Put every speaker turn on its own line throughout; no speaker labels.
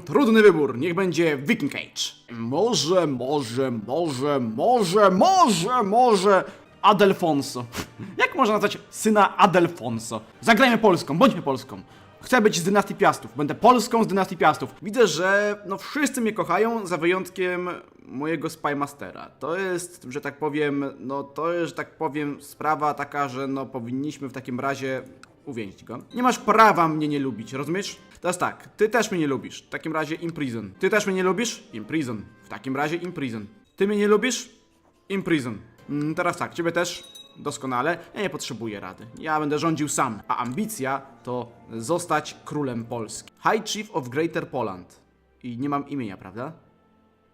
Trudny wybór, niech będzie Viking Age. Może, może, może, może, może, może... Adelfonso. Jak można nazwać syna Adelfonso? Zagrajmy Polską, bądźmy Polską. Chcę być z dynastii Piastów. Będę Polską z dynastii Piastów. Widzę, że no wszyscy mnie kochają, za wyjątkiem mojego Spymastera. To jest, że tak powiem, no to jest, że tak powiem, sprawa taka, że no powinniśmy w takim razie uwięzić go. Nie masz prawa mnie nie lubić, rozumiesz? Teraz tak, ty też mnie nie lubisz. W takim razie imprison. Ty też mnie nie lubisz? Imprison. W takim razie imprison. Ty mnie nie lubisz? Imprison. Mm, teraz tak, ciebie też doskonale. Ja nie potrzebuję rady. Ja będę rządził sam. A ambicja to zostać królem Polski. High Chief of Greater Poland. I nie mam imienia, prawda?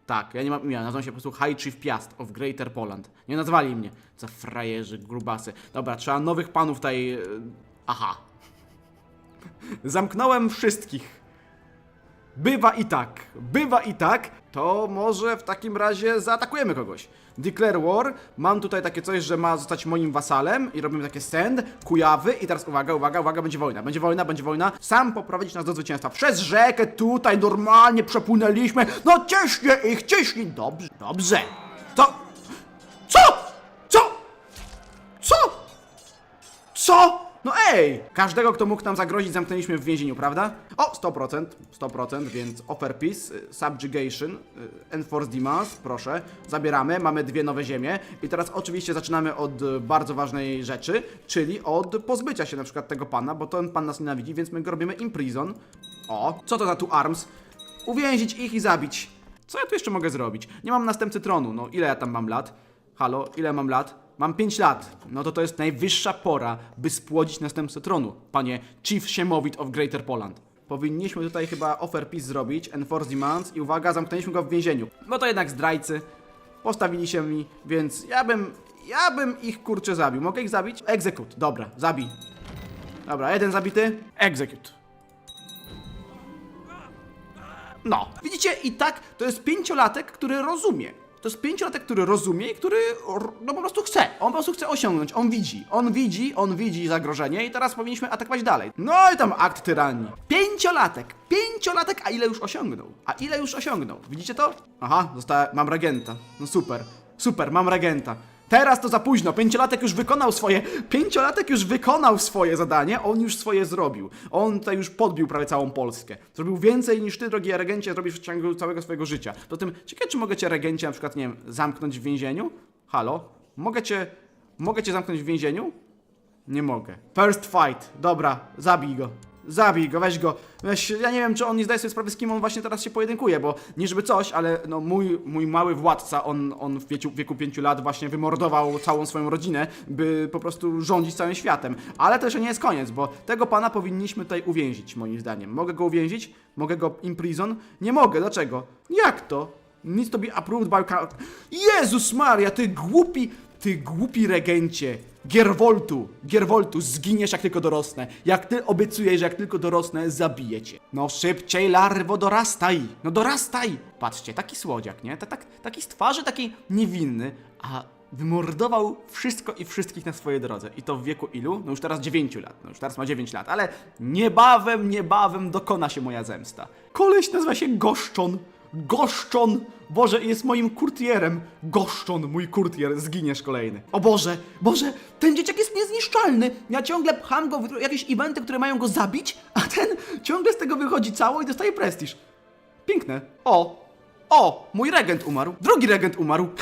Tak, ja nie mam imienia, nazywam się po prostu High Chief Piast of Greater Poland. Nie nazwali mnie za frajerzy, grubasy. Dobra, trzeba nowych panów tutaj... Aha. Zamknąłem wszystkich. Bywa i tak, bywa i tak, to może w takim razie zaatakujemy kogoś. Declare war, mam tutaj takie coś, że ma zostać moim wasalem i robimy takie send, kujawy i teraz uwaga, uwaga, uwaga, będzie wojna, będzie wojna, będzie wojna, sam poprowadzić nas do zwycięstwa. Przez rzekę tutaj normalnie przepłynęliśmy, no ciśnie ich, ciśnie, dobrze, dobrze. To, co? Co? Co? Co? No ej! Każdego, kto mógł nam zagrozić, zamknęliśmy w więzieniu, prawda? O, 100%, 100%, więc offer peace, y, subjugation, y, enforce demands, proszę, zabieramy, mamy dwie nowe ziemie i teraz oczywiście zaczynamy od y, bardzo ważnej rzeczy, czyli od pozbycia się na przykład tego pana, bo ten pan nas nienawidzi, więc my go robimy imprison. O, co to za tu arms? Uwięzić ich i zabić. Co ja tu jeszcze mogę zrobić? Nie mam następcy tronu, no ile ja tam mam lat? Halo, ile mam lat? Mam 5 lat. No to to jest najwyższa pora, by spłodzić następcę tronu, panie Chief Siemowit of Greater Poland. Powinniśmy tutaj chyba offer peace zrobić, enforce demands i uwaga, zamknęliśmy go w więzieniu. No to jednak zdrajcy postawili się mi, więc ja bym, ja bym ich kurczę zabił. Mogę ich zabić? Execute, dobra, zabij. Dobra, jeden zabity, execute. No, widzicie, i tak to jest pięciolatek, który rozumie. To jest pięciolatek, który rozumie i który no po prostu chce. On po prostu chce osiągnąć, on widzi. On widzi, on widzi zagrożenie i teraz powinniśmy atakować dalej. No i tam akt tyranii. Pięciolatek, pięciolatek, a ile już osiągnął? A ile już osiągnął? Widzicie to? Aha, została, mam regenta. No super, super, mam regenta. Teraz to za późno. Pięciolatek już wykonał swoje. Pięciolatek już wykonał swoje zadanie. On już swoje zrobił. On tutaj już podbił prawie całą Polskę. Zrobił więcej niż ty, drogi regencie, zrobisz w ciągu całego swojego życia. Poza tym, ciekawe, czy mogę cię, regencie, na przykład, nie wiem, zamknąć w więzieniu? Halo? Mogę cię. Mogę cię zamknąć w więzieniu? Nie mogę. First fight. Dobra, zabij go. Zabij go, weź go. Weź, ja nie wiem, czy on nie zdaje sobie sprawy, z kim on właśnie teraz się pojedynkuje, bo nie żeby coś, ale no mój, mój mały władca, on, on w wieku, wieku pięciu lat właśnie wymordował całą swoją rodzinę, by po prostu rządzić całym światem. Ale to nie jest koniec, bo tego pana powinniśmy tutaj uwięzić, moim zdaniem. Mogę go uwięzić? Mogę go imprison? Nie mogę, dlaczego? Jak to? Needs to be approved by... Jezus Maria, ty głupi, ty głupi regencie. Gierwoltu, Gierwoltu, zginiesz jak tylko dorosnę. Jak ty obiecujesz, że jak tylko dorosnę, zabiję cię. No szybciej, larwo, dorastaj. No dorastaj. Patrzcie, taki słodziak, nie? Ta, tak, taki z twarzy taki niewinny, a wymordował wszystko i wszystkich na swojej drodze. I to w wieku ilu? No już teraz 9 lat. No już teraz ma 9 lat, ale niebawem, niebawem dokona się moja zemsta. Koleś nazywa się Goszczon. Goszczon! Boże, jest moim kurtierem. Goszczon, mój kurtier, zginiesz kolejny. O Boże, Boże, ten dzieciak jest niezniszczalny. Ja ciągle pcham go w jakieś eventy, które mają go zabić, a ten ciągle z tego wychodzi cało i dostaje prestiż. Piękne. O, o, mój regent umarł. Drugi regent umarł.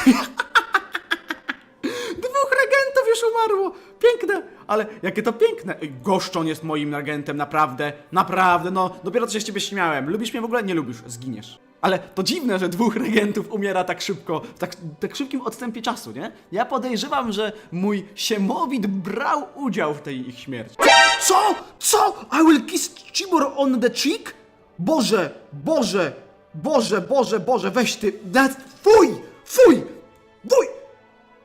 Dwóch regentów już umarło! Piękne! Ale jakie to piękne! Goszczon jest moim regentem, naprawdę, naprawdę, no, dopiero co się z ciebie śmiałem. Lubisz mnie w ogóle? Nie lubisz, zginiesz. Ale to dziwne, że dwóch regentów umiera tak szybko, w tak, tak szybkim odstępie czasu, nie? Ja podejrzewam, że mój Siemowit brał udział w tej ich śmierci. Co? Co? I will kiss Chibor on the cheek? Boże, Boże, Boże, Boże, Boże, weź ty, that, fuj, fuj, fuj!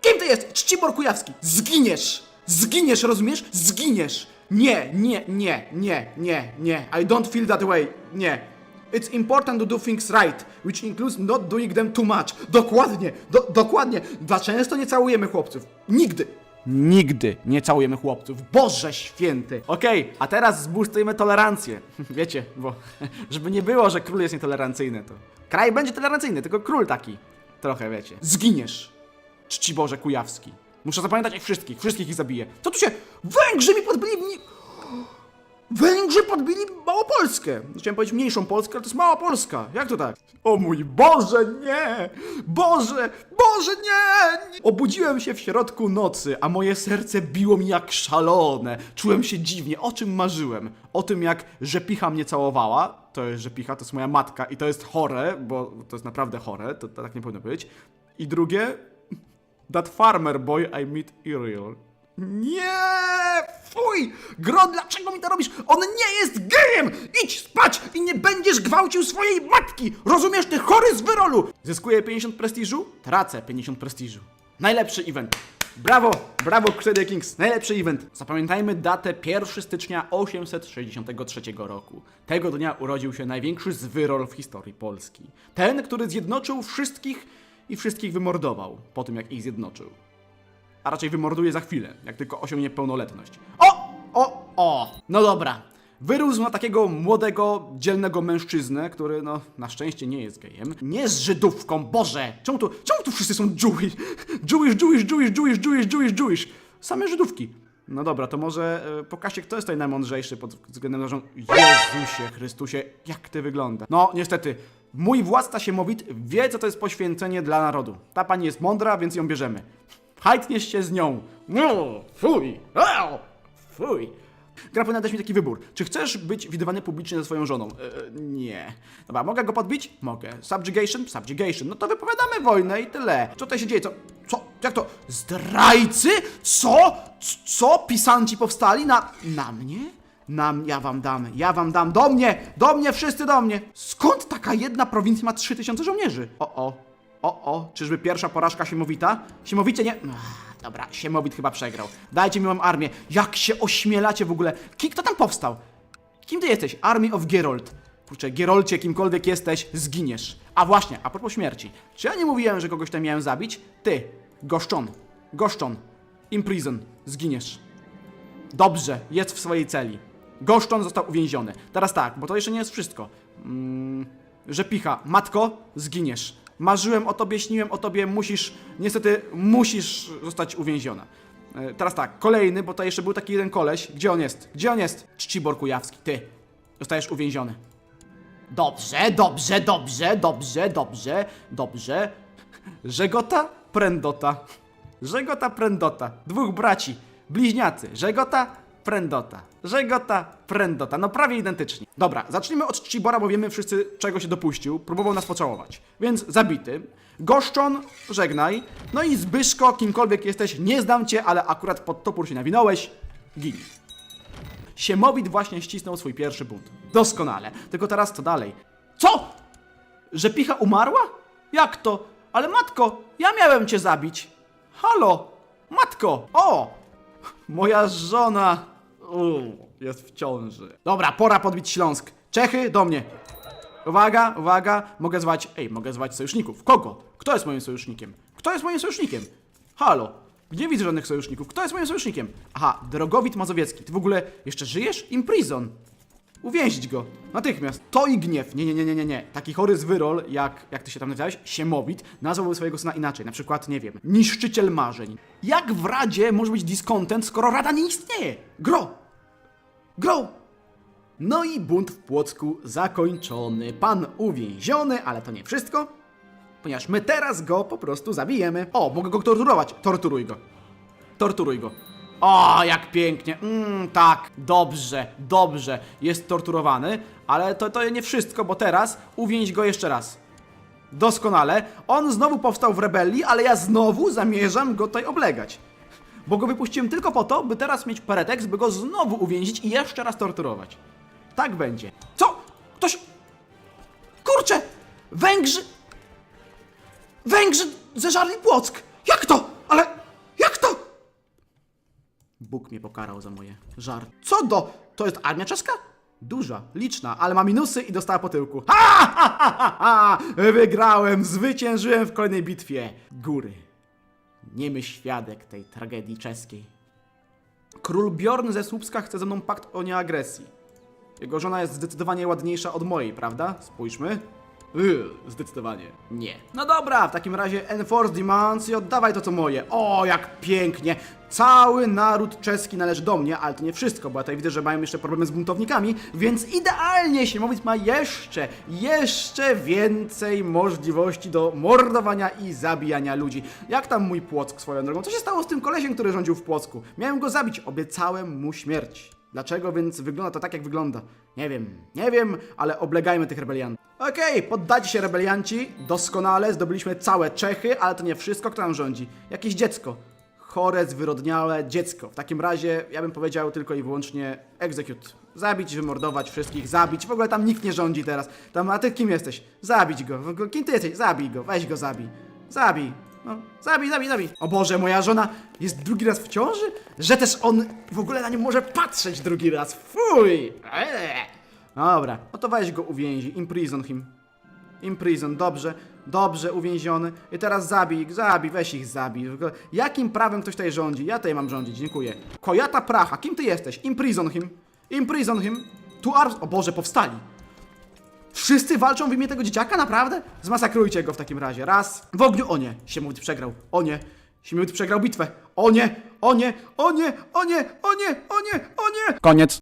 Kim ty jest? Czcibor Kujawski. Zginiesz! Zginiesz, rozumiesz? Zginiesz! Nie, nie, nie, nie, nie, nie. I don't feel that way. Nie. It's important to do things right, which includes not doing them too much. Dokładnie, do, dokładnie. Za często nie całujemy chłopców. Nigdy. Nigdy nie całujemy chłopców. Boże święty! Okej, a teraz zbustujemy tolerancję. Wiecie, bo żeby nie było, że król jest nietolerancyjny, to kraj będzie tolerancyjny, tylko król taki. Trochę, wiecie. Zginiesz. Czci Boże Kujawski. Muszę zapamiętać ich wszystkich, wszystkich ich zabiję. Co tu się... Węgrzy mi podbili... Mi... Węgrzy podbili Małopolskę. Chciałem powiedzieć mniejszą Polskę, ale to jest Mała Polska. Jak to tak? O mój Boże, nie! Boże, Boże, nie! nie! Obudziłem się w środku nocy, a moje serce biło mi jak szalone. Czułem się dziwnie. O czym marzyłem? O tym, jak Rzepicha mnie całowała. To jest Rzepicha, to jest moja matka i to jest chore, bo to jest naprawdę chore, to, to tak nie powinno być. I drugie, That farmer boy I meet Iriel. Nie! Fuj! Gro, dlaczego mi to robisz? On nie jest gejem! Idź spać i nie będziesz gwałcił swojej matki! Rozumiesz, ty chory z wyrolu! Zyskuję 50 prestiżu? Tracę 50 prestiżu. Najlepszy event. Brawo! Brawo, Crusader Kings! Najlepszy event! Zapamiętajmy datę 1 stycznia 863 roku. Tego dnia urodził się największy zwyrol w historii Polski. Ten, który zjednoczył wszystkich i wszystkich wymordował po tym, jak ich zjednoczył. A raczej wymorduje za chwilę, jak tylko osiągnie pełnoletność. O! O! O! No dobra. Wyrósł na takiego młodego, dzielnego mężczyznę, który, no, na szczęście nie jest gejem. Nie z Żydówką, Boże! Czemu tu, czemu tu wszyscy są Jewish? Jewish, Jewish, Jewish, Jewish, Jewish, Jewish, Jewish. Same Żydówki. No dobra, to może e, pokażcie, kto jest tutaj najmądrzejszy pod względem narządu. Jezusie Chrystusie, jak ty wygląda. No, niestety, mój władca Siemowit wie, co to jest poświęcenie dla narodu. Ta pani jest mądra, więc ją bierzemy. Hajtniesz się z nią. No, fuj, au, fuj. Gra powinna dać mi taki wybór. Czy chcesz być widywany publicznie ze swoją żoną? E, nie. Dobra, mogę go podbić? Mogę. Subjugation? Subjugation. No to wypowiadamy wojnę i tyle. Co tutaj się dzieje? Co? Co? Jak to? Zdrajcy? Co? Co? Pisanci powstali na... na mnie? Na m- ja wam dam, ja wam dam, do mnie, do mnie, wszyscy do mnie. Skąd taka jedna prowincja ma 3000 żołnierzy? O, o, o, o, czyżby pierwsza porażka Siemowita? Siemowicie nie... Ach, dobra, Siemowit chyba przegrał. Dajcie mi moją armię. Jak się ośmielacie w ogóle? Ki, kto tam powstał? Kim ty jesteś? Army of Geralt. Kurczę, Gerolcie, kimkolwiek jesteś, zginiesz. A właśnie, a propos śmierci. Czy ja nie mówiłem, że kogoś tam miałem zabić? Ty, Goszczon, Goszczon, Imprison, zginiesz. Dobrze, jest w swojej celi. Goszczon został uwięziony. Teraz tak, bo to jeszcze nie jest wszystko. Mm, Rzepicha, matko, zginiesz. Marzyłem o tobie, śniłem o tobie, musisz, niestety, musisz zostać uwięziona. E, Teraz tak, kolejny, bo to jeszcze był taki jeden koleś. Gdzie on jest? Gdzie on jest? Czcibor Kujawski, ty. Zostajesz uwięziony. Dobrze, dobrze, dobrze, dobrze, dobrze, dobrze. Żegota, prędota. Żegota, prędota. Dwóch braci, bliźniacy. Żegota, prędota. Żegota, prędota. No prawie identyczni. Dobra, zacznijmy od Czcibora, bo wiemy wszyscy, czego się dopuścił. Próbował nas pocałować. Więc zabity. Goszczon, żegnaj. No i Zbyszko, kimkolwiek jesteś, nie znam cię, ale akurat pod topór się nawinąłeś. Gin. Siemowit właśnie ścisnął swój pierwszy bunt. Doskonale. Tylko teraz co dalej? Co? Że picha umarła? Jak to? Ale matko, ja miałem cię zabić. Halo, matko. O, moja żona jest w ciąży. Dobra, pora podbić Śląsk. Czechy, do mnie. Uwaga, uwaga, mogę zwać, ej, mogę zwać sojuszników. Kogo? Kto jest moim sojusznikiem? Kto jest moim sojusznikiem? Halo, nie widzę żadnych sojuszników. Kto jest moim sojusznikiem? Aha, Drogowit Mazowiecki. Ty w ogóle jeszcze żyjesz? Imprison. Uwięzić go. Natychmiast. To i gniew. Nie, nie, nie, nie, nie, nie. Taki chory zwyrol, jak, jak ty się tam nazywałeś, Siemowit, nazwałby swojego syna inaczej. Na przykład, nie wiem, niszczyciel marzeń. Jak w Radzie może być discontent, skoro Rada nie istnieje? Gro! Gro! No i bunt w Płocku zakończony. Pan uwięziony, ale to nie wszystko, ponieważ my teraz go po prostu zabijemy. O, mogę go torturować. Torturuj go. Torturuj go. O, jak pięknie. Mm, tak, dobrze, dobrze. Jest torturowany, ale to, to nie wszystko, bo teraz uwięź go jeszcze raz. Doskonale. On znowu powstał w rebelii, ale ja znowu zamierzam go tutaj oblegać. Bo go wypuściłem tylko po to, by teraz mieć pretekst, by go znowu uwięzić i jeszcze raz torturować. Tak będzie. Co? Ktoś... Kurczę! Węgrzy... Węgrzy zeżarli Płock! Jak to? Ale... Bóg mnie pokarał za moje żart. Co do? To jest armia czeska? Duża, liczna, ale ma minusy i dostała po tyłku. Ha, ha, ha, ha, ha! Wygrałem, zwyciężyłem w kolejnej bitwie. Góry. niemy świadek tej tragedii czeskiej. Król Bjorn ze Słupska chce ze mną pakt o nieagresji. Jego żona jest zdecydowanie ładniejsza od mojej, prawda? Spójrzmy. Yy, zdecydowanie. Nie. No dobra, w takim razie enforce demands i oddawaj to co moje. O, jak pięknie. Cały naród czeski należy do mnie, ale to nie wszystko, bo ja tutaj widzę, że mają jeszcze problemy z buntownikami, więc idealnie Siemowit ma jeszcze, jeszcze więcej możliwości do mordowania i zabijania ludzi. Jak tam mój Płock swoją drogą? Co się stało z tym kolesiem, który rządził w Płocku? Miałem go zabić, obiecałem mu śmierć. Dlaczego więc wygląda to tak, jak wygląda? Nie wiem, nie wiem, ale oblegajmy tych rebeliantów. Okej, poddacie się rebelianci, doskonale, zdobyliśmy całe Czechy, ale to nie wszystko, kto nam rządzi. Jakieś dziecko. Chore, zwyrodniałe dziecko. W takim razie, ja bym powiedział tylko i wyłącznie execute. Zabić, wymordować wszystkich, zabić. W ogóle tam nikt nie rządzi teraz. Tam, a ty kim jesteś? Zabić go. Kim ty jesteś? Zabij go, weź go zabij. Zabij. No, zabij, zabij, zabij. O Boże, moja żona jest drugi raz w ciąży? Że też on w ogóle na nią może patrzeć drugi raz. Fuj! Eee. Dobra, no to weź go uwięzi. Imprison him. Imprison, dobrze, dobrze, uwięziony. I teraz zabij, zabij, weź ich zabij. Jakim prawem ktoś tutaj rządzi? Ja tutaj mam rządzić, dziękuję. Kojata Pracha, kim ty jesteś? Imprison him. Imprison him. Tu arms... O Boże, powstali. Wszyscy walczą w imię tego dzieciaka, naprawdę? Zmasakrujcie go w takim razie. Raz. W ogniu. O nie, Siemowit przegrał. O nie. Siemowit przegrał bitwę. O nie, o nie, o nie, o nie, o nie, o nie, o nie. Koniec.